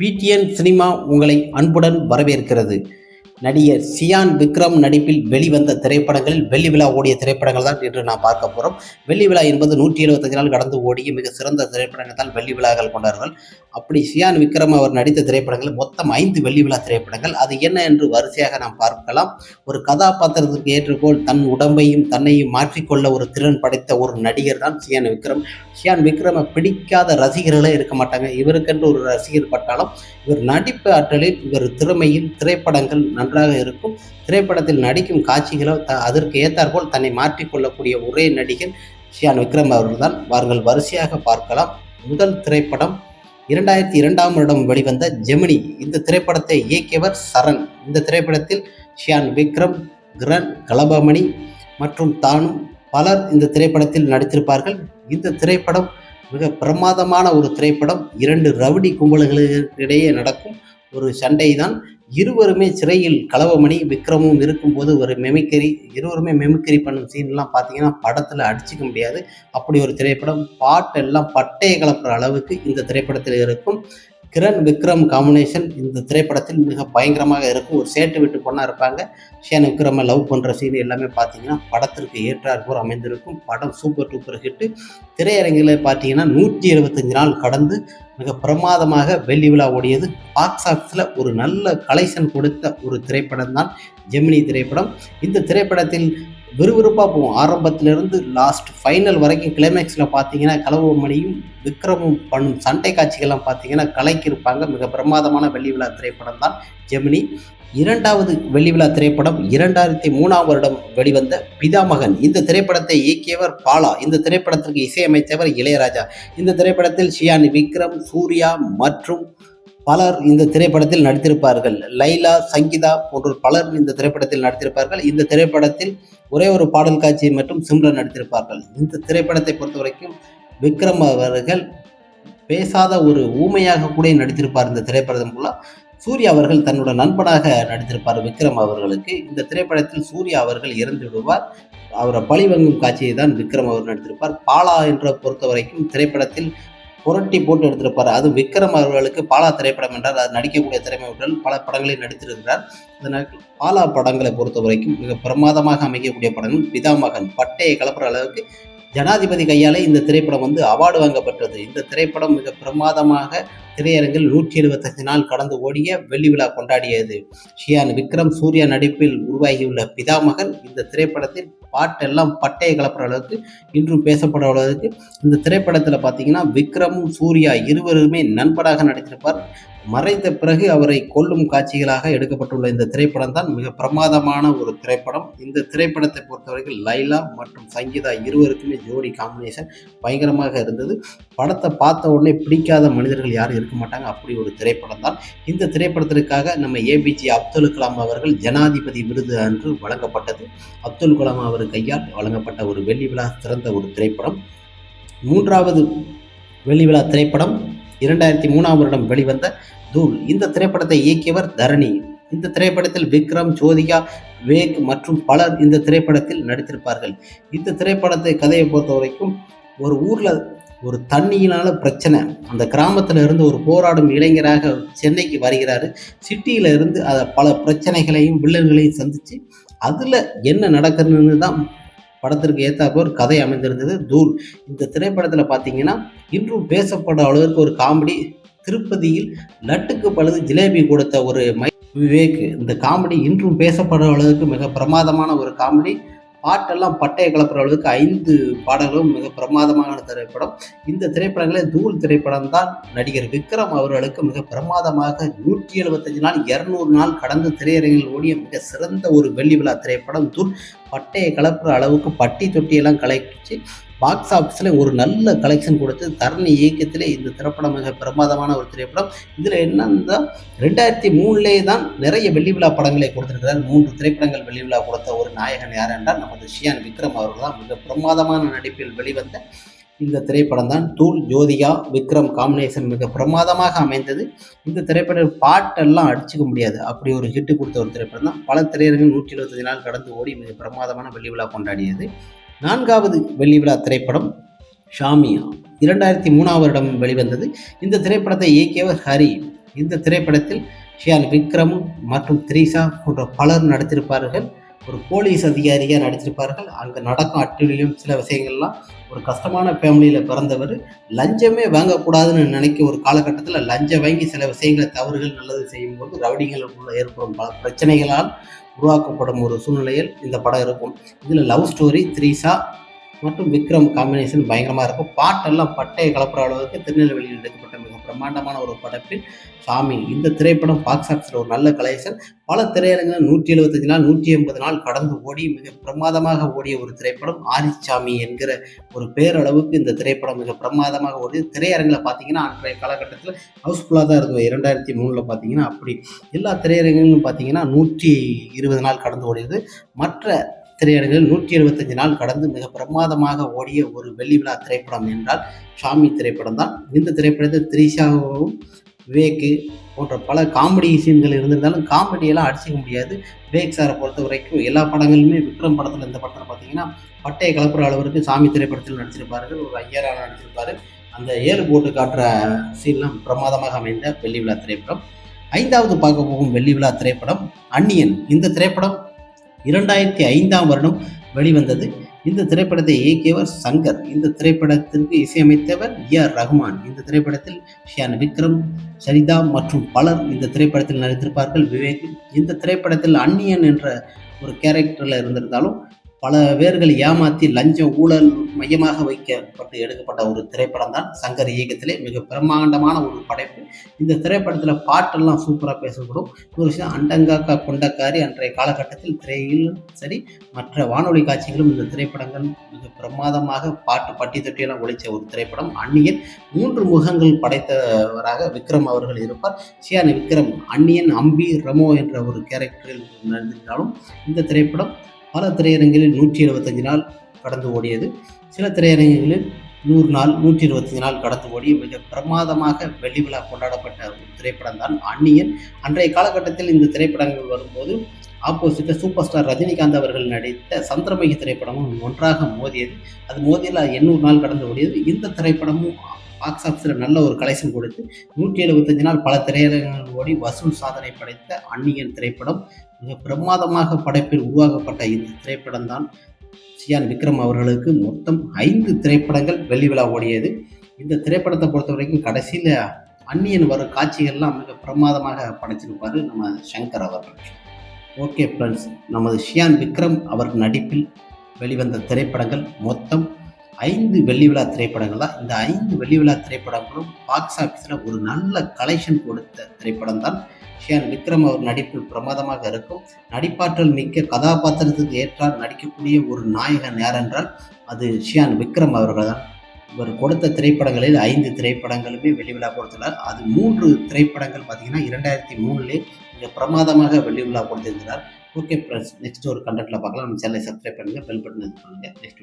PTN cinema உங்களை அன்புடன் வரவேற்கிறது. நடிகர் சியான் விக்ரம் நடிப்பில் வெளிவந்த திரைப்படங்கள் வெள்ளி விழா ஓடிய திரைப்படங்கள் தான் இன்று நாம் பார்க்க போகிறோம் வெள்ளி விழா என்பது நூற்றி எழுபத்தஞ்சு நாள் கடந்து ஓடிய மிக சிறந்த திரைப்படங்கள் தான் வெள்ளி விழாக்கள் கொண்டார்கள். அப்படி சியான் விக்ரம் அவர் நடித்த திரைப்படங்கள் மொத்தம் ஐந்து வெள்ளி விழா திரைப்படங்கள். அது என்ன என்று வரிசையாக நாம் பார்க்கலாம். ஒரு கதாபாத்திரத்திற்கு ஏற்றுக்கோள் தன் உடம்பையும் தன்னையும் மாற்றிக்கொள்ள ஒரு திறன் படைத்த ஒரு நடிகர் தான் சியான் விக்ரம். சியான் விக்ரமை பிடிக்காத ரசிகர்களே இருக்க மாட்டாங்க. இவருக்கென்று ஒரு ரசிகர் பட்டாலும் இவர் நடிப்பு ஆற்றலில் இவர் திறமையில் திரைப்படங்கள் நன்றாக இருக்கும். திரைப்படத்தில் நடிக்கும் காட்சிகளோ த அதற்கு ஏற்றாற்போல் தன்னை மாற்றிக்கொள்ளக்கூடிய ஒரே நடிகர் ஷியான் விக்ரம் அவர்கள்தான். அவர்கள் வரிசையாக பார்க்கலாம். முதல் திரைப்படம் இரண்டாயிரத்தி இரண்டாம் வருடம் வெளிவந்த ஜெமினி. இந்த திரைப்படத்தை இயக்கியவர் சரண். இந்த திரைப்படத்தில் ஷியான் விக்ரம் கிரண் கலபமணி மற்றும் தானும் பலர் இந்த திரைப்படத்தில் நடித்திருப்பார்கள். இந்த திரைப்படம் மிக பிரமாதமான ஒரு திரைப்படம். இரண்டு ரவுடி கும்பல்களுக்கு இடையே நடக்கும் ஒரு சண்டை தான் இருவருமே சிறையில் கலவமணி விக்ரமும் இருக்கும்போது ஒரு மெமிக்கரி இருவருமே மெமிக்கரி பண்ணும் சீன்லாம் பார்த்தீங்கன்னா படத்தில் அடிச்சுக்க முடியாது. அப்படி ஒரு திரைப்படம் பாட்டெல்லாம் பட்டையை கலப்புற அளவுக்கு இந்த திரைப்படத்தில் இருக்கும். கிரண் விக்ரம் காம்பினேஷன் இந்த திரைப்படத்தில் மிக பயங்கரமாக இருக்கும். ஒரு சேட்டு விட்டு பொண்ணாக இருப்பாங்க. ஷேன் விக்ரமை லவ் பண்ணுற சீன் எல்லாமே பார்த்தீங்கன்னா படத்திற்கு ஏற்றாற்போர் அமைந்திருக்கும். படம் சூப்பர் டூப்பர் ஹிட்டு திரையரங்கில் பார்த்தீங்கன்னா நூற்றி இருபத்தஞ்சு நாள் கடந்து மிக பிரமாதமாக வெள்ளி விழா ஓடியது. பாக்ஸ் ஆஃபீஸில் ஒரு நல்ல கலெக்ஷன் கொடுத்த ஒரு திரைப்படம் தான் ஜெமினி திரைப்படம். இந்த திரைப்படத்தில் விறுவிறுப்பாக போகும் ஆரம்பத்திலிருந்து லாஸ்ட் ஃபைனல் வரைக்கும் கிளைமேக்ஸில் பார்த்தீங்கன்னா கலவமணியும் விக்ரமும் பண்ணும் சண்டை காட்சிகள்லாம் பார்த்தீங்கன்னா கலைக்கிருப்பாங்க. மிக பிரமாதமான வெள்ளி விழா திரைப்படம் தான் ஜெமினி. இரண்டாவது வெள்ளி விழா திரைப்படம் இரண்டாயிரத்தி மூணாம் வருடம் வெளிவந்த பிதாமகன். இந்த திரைப்படத்தை இயக்கியவர் பாலா. இந்த திரைப்படத்திற்கு இசையமைத்தவர் இளையராஜா. இந்த திரைப்படத்தில் ஷியான் விக்ரம் சூர்யா மற்றும் பலர் இந்த திரைப்படத்தில் நடித்திருப்பார்கள். லைலா சங்கீதா போன்ற பலர் இந்த திரைப்படத்தில் நடித்திருப்பார்கள். இந்த திரைப்படத்தில் ஒரே ஒரு பாடல் காட்சி மற்றும் சிம்ரன் நடித்திருப்பார்கள். இந்த திரைப்படத்தை பொறுத்த வரைக்கும் விக்ரம் அவர்கள் பேசாத ஒரு ஊமையாக கூட நடித்திருப்பார் இந்த திரைப்படம் மூலம். சூர்யா அவர்கள் தன்னோட நண்பனாக நடித்திருப்பார் விக்ரம் அவர்களுக்கு. இந்த திரைப்படத்தில் சூர்யா அவர்கள் இறந்து விடுவார். அவரை பழிவங்கும் காட்சியை தான் விக்ரம் அவர் நடித்திருப்பார். பாலா என்ற பொறுத்த வரைக்கும் திரைப்படத்தில் புரட்டி போட்டு எடுத்திருப்பார். அது விக்ரம் அவர்களுக்கு பாலா திரைப்படம் என்றால் அது நடிக்கக்கூடிய திறமையுடன் பல படங்களில் நடித்திருக்கிறார். அதனால் பாலா படங்களை பொறுத்த வரைக்கும் மிக பிரமாதமாக அமைக்கக்கூடிய படங்கள். பிதாமகன் பட்டையை கலப்புற அளவுக்கு ஜனாதிபதி கையாலே இந்த திரைப்படம் வந்து அவார்டு வாங்கப்பட்டது. இந்த திரைப்படம் மிக பிரமாதமாக திரையரங்கில் நூற்றி எழுபத்தஞ்சு நாள் கடந்து ஓடிய வெள்ளி விழா கொண்டாடியது. ஷியான் விக்ரம் சூர்யா நடிப்பில் உருவாகியுள்ள பிதாமகன் இந்த திரைப்படத்தில் பாட்டெல்லாம் பட்டையை கலப்புற அளவுக்கு இன்றும் பேசப்பட அளவுக்கு இந்த திரைப்படத்தில் பார்த்தீங்கன்னா விக்ரமும் சூர்யா இருவருமே நண்பனாக நடித்திருப்பார். மறைந்த பிறகு அவரை கொல்லும் காட்சிகளாக எடுக்கப்பட்டுள்ள இந்த திரைப்படம் தான் மிக பிரமாதமான ஒரு திரைப்படம். இந்த திரைப்படத்தை பொறுத்தவரைக்கும் லைலா மற்றும் சங்கீதா இருவருக்குமே ஜோடி காம்பினேஷன் பயங்கரமாக இருந்தது. படத்தை பார்த்த உடனே பிடிக்காத மனிதர்கள் யாரும் இருக்க மாட்டாங்க. அப்படி ஒரு திரைப்படம் தான். இந்த திரைப்படத்திற்காக நம்ம ஏபிஜே அப்துல் கலாம் அவர்கள் ஜனாதிபதி விருது அன்று வழங்கப்பட்டது. அப்துல் கலாம் அவர் கையால் வழங்கப்பட்ட ஒரு வெள்ளி விழா சிறந்த ஒரு திரைப்படம். மூன்றாவது வெள்ளி விழா திரைப்படம் இரண்டாயிரத்தி மூணாம் வருடம் வெளிவந்த தூள். இந்த திரைப்படத்தை இயக்கியவர் தரணி. இந்த திரைப்படத்தில் விக்ரம் ஜோதிகா விவேக் மற்றும் பலர் இந்த திரைப்படத்தில் நடித்திருப்பார்கள். இந்த திரைப்படத்தை கதையை பொறுத்த வரைக்கும் ஒரு ஊரில் ஒரு தண்ணியினால பிரச்சனை. அந்த கிராமத்தில் இருந்து ஒரு போராடும் இளைஞராக சென்னைக்கு வருகிறாரு. சிட்டியில இருந்து அதை பல பிரச்சனைகளையும் வில்லன்களையும் சந்திச்சு அதில் என்ன நடக்குதுன்னு தான் படத்திற்கு ஏற்றாப்ப ஒரு கதை அமைந்திருந்தது. தூள் இந்த திரைப்படத்தில் பார்த்தீங்கன்னா இன்றும் பேசப்பட அளவிற்கு ஒரு காமெடி திருப்பதியில் லட்டுக்கு பழுது ஜிலேபி கொடுத்த ஒரு மை விவேக். இந்த காமெடி இன்றும் பேசப்பட அளவுக்கு மிக பிரமாதமான ஒரு காமெடி. பாட்டெல்லாம் பட்டையை கலப்புற அளவுக்கு ஐந்து பாடல்களும் மிக பிரமாதமான திரைப்படம். இந்த திரைப்படங்களே தூள் திரைப்படம் தான். நடிகர் விக்ரம் அவர்களுக்கு மிக பிரமாதமாக நூற்றி எழுபத்தஞ்சு நாள் இரநூறு நாள் கடந்து திரையரங்கில் ஓடிய மிக சிறந்த ஒரு வெள்ளி விழா திரைப்படம் தூள் பட்டையை கலப்புற அளவுக்கு பட்டி தொட்டியெல்லாம் கலைச்சு பாக்ஸ் ஆஃபீஸில் ஒரு நல்ல கலெக்ஷன் கொடுத்து தரணி இயக்கத்தில் இந்த திரைப்படம் மிக பிரமாதமான ஒரு திரைப்படம். இதில் என்னன்னா ரெண்டாயிரத்தி மூணுலேயே தான் நிறைய வெள்ளி விழா படங்களை கொடுத்துருக்கிறார். மூன்று திரைப்படங்கள் வெள்ளி விழா கொடுத்த ஒரு நாயகன் யார் என்றால் நமது ஷியான் விக்ரம் அவர்கள் தான். மிக பிரமாதமான நடிப்பில் வெளிவந்த இந்த திரைப்படம் தான் தூள் ஜோதிகா விக்ரம் காம்பினேஷன் மிக பிரமாதமாக அமைந்தது. இந்த திரைப்பட பாட்டெல்லாம் அடிச்சுக்க முடியாது. அப்படி ஒரு ஹிட்டு கொடுத்த ஒரு திரைப்படம் தான் பல திரையரங்கில் நூற்றி இருபத்தஞ்சு நாள் கடந்து ஓடி மிக பிரமாதமான வெள்ளி விழா கொண்டாடியது. நான்காவது வெள்ளி விழா திரைப்படம் ஷாமியா. இரண்டாயிரத்தி மூணாம் வருடம் வெளிவந்தது. இந்த திரைப்படத்தை இயக்கியவர் ஹரி. இந்த திரைப்படத்தில் ஷியான் விக்ரம் மற்றும் த்ரீசா போன்ற பலர் நடித்திருப்பார்கள். ஒரு போலீஸ் அதிகாரியாக நடிச்சிருப்பார்கள் அங்கே நடக்கும் அட்டுழியும் சில விஷயங்கள்லாம் ஒரு கஷ்டமான ஃபேமிலியில் பிறந்தவர். லஞ்சமே வாங்கக்கூடாதுன்னு நினைக்க ஒரு காலகட்டத்தில் லஞ்சம் வாங்கி சில விஷயங்களை தவறுகள் நல்லது செய்யும்போது ரவுடிகளுக்குள்ள ஏற்படும் பல பிரச்சனைகளால் உருவாக்கப்படும் ஒரு சூழ்நிலையில் இந்த படம் இருக்கும். இதில் லவ் ஸ்டோரி த்ரீசா மற்றும் விக்ரம் காம்பினேஷன் பயங்கரமாக இருக்கும். பாட்டெல்லாம் பட்டையை கலப்புற அளவுக்கு திருநெல்வேலியில் எடுக்கப்பட்ட பிரம்மாண்டமான ஒரு படப்பில் சாமி. இந்த திரைப்படம் பாக்ஸ் ஆஃபீஸில் ஒரு நல்ல கலெக்ஷன் பல திரையரங்குகள் நூற்றி எழுபத்தஞ்சு நாள் நூற்றி எண்பது நாள் கடந்து ஓடி மிக பிரமாதமாக ஓடிய ஒரு திரைப்படம் ஆரிச்சாமி என்கிற ஒரு பேரளவுக்கு இந்த திரைப்படம் மிக பிரமாதமாக ஓடியது. திரையரங்கில் பார்த்தீங்கன்னா அன்றைய காலகட்டத்தில் ஹவுஸ்ஃபுல்லாக தான் இருந்தது. இரண்டாயிரத்தி மூணில் பார்த்தீங்கன்னா அப்படி. எல்லா திரையரங்குகளும் பார்த்தீங்கன்னா நூற்றி இருபது நாள் கடந்து ஓடியது. மற்ற திரையரங்கில் நூற்றி எழுபத்தஞ்சு நாள் கடந்து மிக பிரமாதமாக ஓடிய ஒரு வெள்ளி விழா திரைப்படம் என்றால் ஷாமி திரைப்படம் தான். இந்த திரைப்படத்தில் த்ரிஷாவும் விவேக்கு போன்ற பல காமெடி சீன்கள் இருந்திருந்தாலும் காமெடியெல்லாம் அடிச்சிக்க முடியாது. விவேக் சாரை பொறுத்த வரைக்கும் எல்லா படங்களுமே விக்ரம் படத்தில் இந்த படத்தில் பார்த்தீங்கன்னா பட்டையை கலப்புற அளவிற்கு சாமி திரைப்படத்தில் நடிச்சிருப்பார்கள் ஒரு ஐயராக நடிச்சிருப்பார். அந்த ஏறு போட்டு காட்டுற சீன்லாம் பிரமாதமாக அமைந்த வெள்ளி விழா திரைப்படம். ஐந்தாவது பார்க்க போகும் வெள்ளி விழா திரைப்படம் அன்னியன் இந்த திரைப்படம் இரண்டாயிரத்தி ஐந்தாம் வருடம் வெளிவந்தது. இந்த திரைப்படத்தை இயக்கியவர் சங்கர் இந்த திரைப்படத்திற்கு இசையமைத்தவர் ஏ ஆர். ரஹ்மான் இந்த திரைப்படத்தில் ஷியான் விக்ரம் சரிதா மற்றும் பலர் இந்த திரைப்படத்தில் நடித்திருப்பார்கள். விவேக் இந்த திரைப்படத்தில் அன்னியன் என்ற ஒரு கேரக்டரில் இருந்திருந்தாலும் பல பேர்கள் ஏமாற்றி லஞ்சம் ஊழல் மையமாக வைக்கப்பட்டு எடுக்கப்பட்ட ஒரு திரைப்படம் தான் சங்கர் இயக்கத்திலே மிக பிரம்மாண்டமான ஒரு படைப்பு. இந்த திரைப்படத்தில் பாட்டெல்லாம் சூப்பராக பேசப்படும். ஒரு விஷயம் அண்டங்காக்கா கொண்டக்காரி அன்றைய காலகட்டத்தில் திரையிலும் சரி மற்ற வானொலி காட்சிகளும் இந்த திரைப்படங்கள் மிக பிரமாதமாக பாட்டு பட்டி தொட்டியெல்லாம் ஒழிச்ச ஒரு திரைப்படம். அந்நியன் மூன்று முகங்கள் படைத்தவராக விக்ரம் அவர்கள் இருப்பார். சியான விக்ரம் அந்நியன் அம்பி ரமோ என்ற ஒரு கேரக்டரில் நடித்திருந்தாலும் இந்த திரைப்படம் பல திரையரங்குகளில் நூற்றி இருபத்தஞ்சு நாள் கடந்து ஓடியது. சில திரையரங்குகளில் நூறு நாள் நூற்றி இருபத்தஞ்சு நாள் கடந்து ஓடி மிக பிரமாதமாக வெள்ளி விழா கொண்டாடப்பட்ட ஒரு திரைப்படம் தான் அந்நியன். அன்றைய காலகட்டத்தில் இந்த திரைப்படங்கள் வரும்போது ஆப்போசிட்டில் சூப்பர் ஸ்டார் ரஜினிகாந்த் அவர்கள் நடித்த சந்திரமகி திரைப்படமும் ஒன்றாக மோதியது. அது மோதியில் எண்ணூறு நாள் கடந்து ஓடியது. இந்த திரைப்படமும் பாக்ஸ் ஆஃபீஸில் நல்ல ஒரு கலெக்ஷன் கொடுத்து நூற்றி எழுபத்தஞ்சு நாள் பல திரையரங்குகள் ஓடி வசூல் சாதனை படைத்த அந்நியன் திரைப்படம் மிக பிரமாதமாக படைப்பில் உருவாக்கப்பட்ட இந்த திரைப்படம் தான் சியான் விக்ரம் அவர்களுக்கு மொத்தம் ஐந்து திரைப்படங்கள் வெள்ளி விழா ஓடியது. இந்த திரைப்படத்தை பொறுத்த வரைக்கும் கடைசியில் அந்நியன் வரும் காட்சிகள்லாம் மிக பிரமாதமாக படைச்சிருப்பார் நம்ம சங்கர் அவர்கள். ஓகே ஃப்ரெண்ட்ஸ் நமது ஷியான் விக்ரம் அவர் நடிப்பில் வெளிவந்த திரைப்படங்கள் மொத்தம் ஐந்து வெள்ளி விழா திரைப்படங்கள்? தான் இந்த ஐந்து வெள்ளி விழா திரைப்படங்களும் பாக்ஸ் ஆஃபீஸில் ஒரு நல்ல கலெக்ஷன் கொடுத்த திரைப்படம் தான் ஷியான் விக்ரம் அவர் நடிப்பு பிரமாதமாக இருக்கும். நடிப்பாற்றல் மிக்க கதாபாத்திரத்துக்கு ஏற்றால் நடிக்கக்கூடிய ஒரு நாயகன் யார் என்றால் அது ஷியான் விக்ரம் அவர்கள் தான் இவர் கொடுத்த திரைப்படங்களில் ஐந்து திரைப்படங்களுமே வெள்ளி விழா கொடுத்துள்ளார். அது மூன்று திரைப்படங்கள் பார்த்தீங்கன்னா இரண்டாயிரத்தி மூணுலே மிக பிரமாதமாக வெள்ளி விழா கொடுத்திருந்தார். ஓகே ப்ளஸ் நெக்ஸ்ட் ஒரு கண்டென்ட்டில் பார்க்கலாம். நம்ம சேனலை சப்ஸ்கிரைப் பண்ணுங்கள் பெல் பட்டன் இது பண்ணுங்கள் நெக்ஸ்ட்